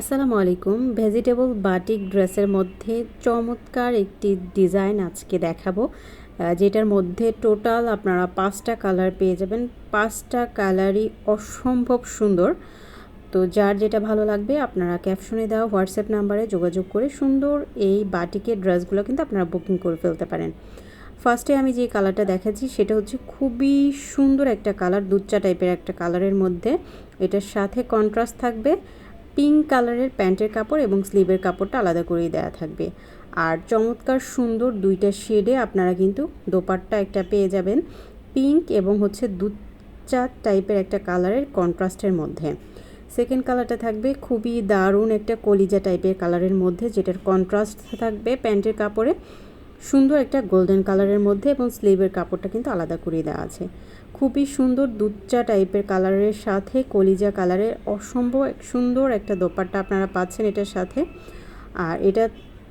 আসসালামু আলাইকুম। Vegetable batik ড্রেসের মধ্যে চমৎকার একটি ডিজাইন আজকে দেখাবো। যেটার মধ্যে টোটাল আপনারা পাঁচটা কালার পেয়ে যাবেন। পাঁচটা কালারই অসম্ভব সুন্দর। তো যার যেটা ভালো লাগবে আপনারা ক্যাপশনে দেওয়া হোয়াটসঅ্যাপ নাম্বারে যোগাযোগ করে সুন্দর এই বাটিকের ড্রেসগুলো কিন্তু আপনারা বুকিং করে ফেলতে পারেন। ফার্স্টে আমি যে কালারটা দেখাচ্ছি সেটা হচ্ছে খুবই সুন্দর একটা কালার, দুধচা টাইপের একটা কালারের মধ্যে। এটার সাথে কন্ট্রাস্ট থাকবে। পিঙ্ক কালারের প্যান্টের কাপড় এবং স্লিভের কাপড়টা আলাদা করেই দেওয়া থাকবে। আর চমৎকার সুন্দর দুইটা শেডে আপনারা কিন্তু দোপাট্টা একটা পেয়ে যাবেন। পিঙ্ক এবং হচ্ছে দুধ চা টাইপের একটা কালারের কন্ট্রাস্টের মধ্যে। সেকেন্ড কালারটা থাকবে খুবই দারুণ একটা কলিজা টাইপের কালারের মধ্যে, যেটার কন্ট্রাস্ট থাকবে প্যান্টের কাপড়ে। সুন্দর একটা গোল্ডেন কালারের মধ্যে এবং স্লিভের কাপড়টা কিন্তু আলাদা করে দেওয়া আছে। খুবই সুন্দর দুধচা টাইপের কালারের সাথে, কলিজা কালারের অসম্ভব সুন্দর একটা দোপাট্টা আপনারা পাচ্ছেন এটার সাথে। আর এটা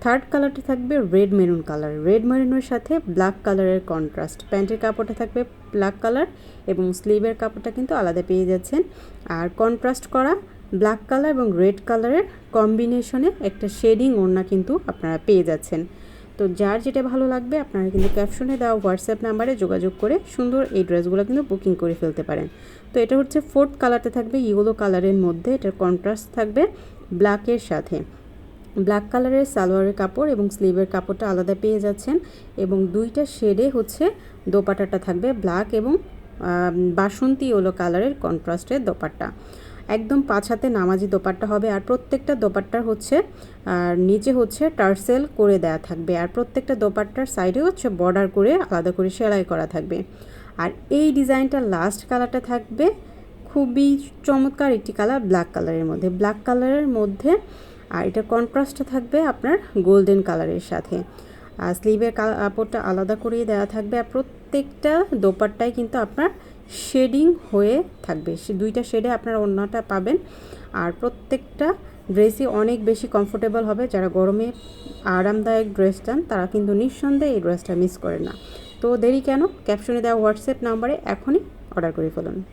থার্ড কালারটা থাকবে রেড মেরুন কালার রেড মেরুনের সাথে ব্ল্যাক কালারের কন্ট্রাস্ট প্যান্টের কাপড়টা থাকবে ব্ল্যাক কালার এবং স্লিভের কাপড়টা কিন্তু আলাদা পেয়ে যাচ্ছেন। আর কন্ট্রাস্ট করা ব্ল্যাক কালার এবং রেড কালারের কম্বিনেশনে একটা শেডিং ওড়না কিন্তু আপনারা পেয়ে যাচ্ছেন। তো যার যেটা ভালো লাগবে আপনারা কিন্তু ক্যাপশনে দেওয়া হোয়াটসঅ্যাপ নাম্বারে যোগাযোগ করে সুন্দর এই ড্রেসগুলো কিন্তু বুকিং করে ফেলতে পারেন। তো এটা হচ্ছে ফোর্থ কালারটা থাকবে ইয়েলো কালারের মধ্যে এটার কন্ট্রাস্ট থাকবে ব্ল্যাকের সাথে। ব্ল্যাক কালারের সালোয়ারের কাপড় এবং স্লিভের কাপড়টা আলাদা পেয়ে যাচ্ছেন এবং দুইটা শেডে হচ্ছে দোপাটাটা থাকবে ব্ল্যাক এবং বাসন্তী ওলো কালারের কন্ট্রাস্টের দোপাট্টা। একদম পাঁচ হাতে নামাজি দোপাট্টা হবে আর প্রত্যেকটা দোপাট্টার হচ্ছে, আর নিচে হচ্ছে টার্সেল করে দেয়া থাকবে আর প্রত্যেকটা দোপাট্টার সাইডে হচ্ছে বর্ডার করে আলাদা করে সেলাই করা থাকবে। আর এই ডিজাইনটার লাস্ট কালারটা থাকবে খুবই চমৎকার একটি কালার ব্ল্যাক কালারের মধ্যে। ব্ল্যাক কালারের মধ্যে, আর এটা কন্ট্রাস্টটা থাকবে আপনার গোল্ডেন কালারের সাথে। আর স্লিভের কাপড়টা আলাদা করিয়ে দেওয়া থাকবে আর প্রত্যেকটা দোপাট্টায় কিন্তু আপনার শেডিং হয়ে থাকবে। সে দুইটা শেডে আপনারা অন্যটা পাবেন। আর প্রত্যেকটা ড্রেসই অনেক বেশি কমফোর্টেবল হবে। যারা গরমে আরামদায়ক ড্রেস চান, তারা কিন্তু নিঃসন্দেহে এই ড্রেসটা মিস করে না। তো দেরি কেন? ক্যাপশনে দেওয়া হোয়াটসঅ্যাপ নাম্বারে এখনই অর্ডার করে ফেলুন।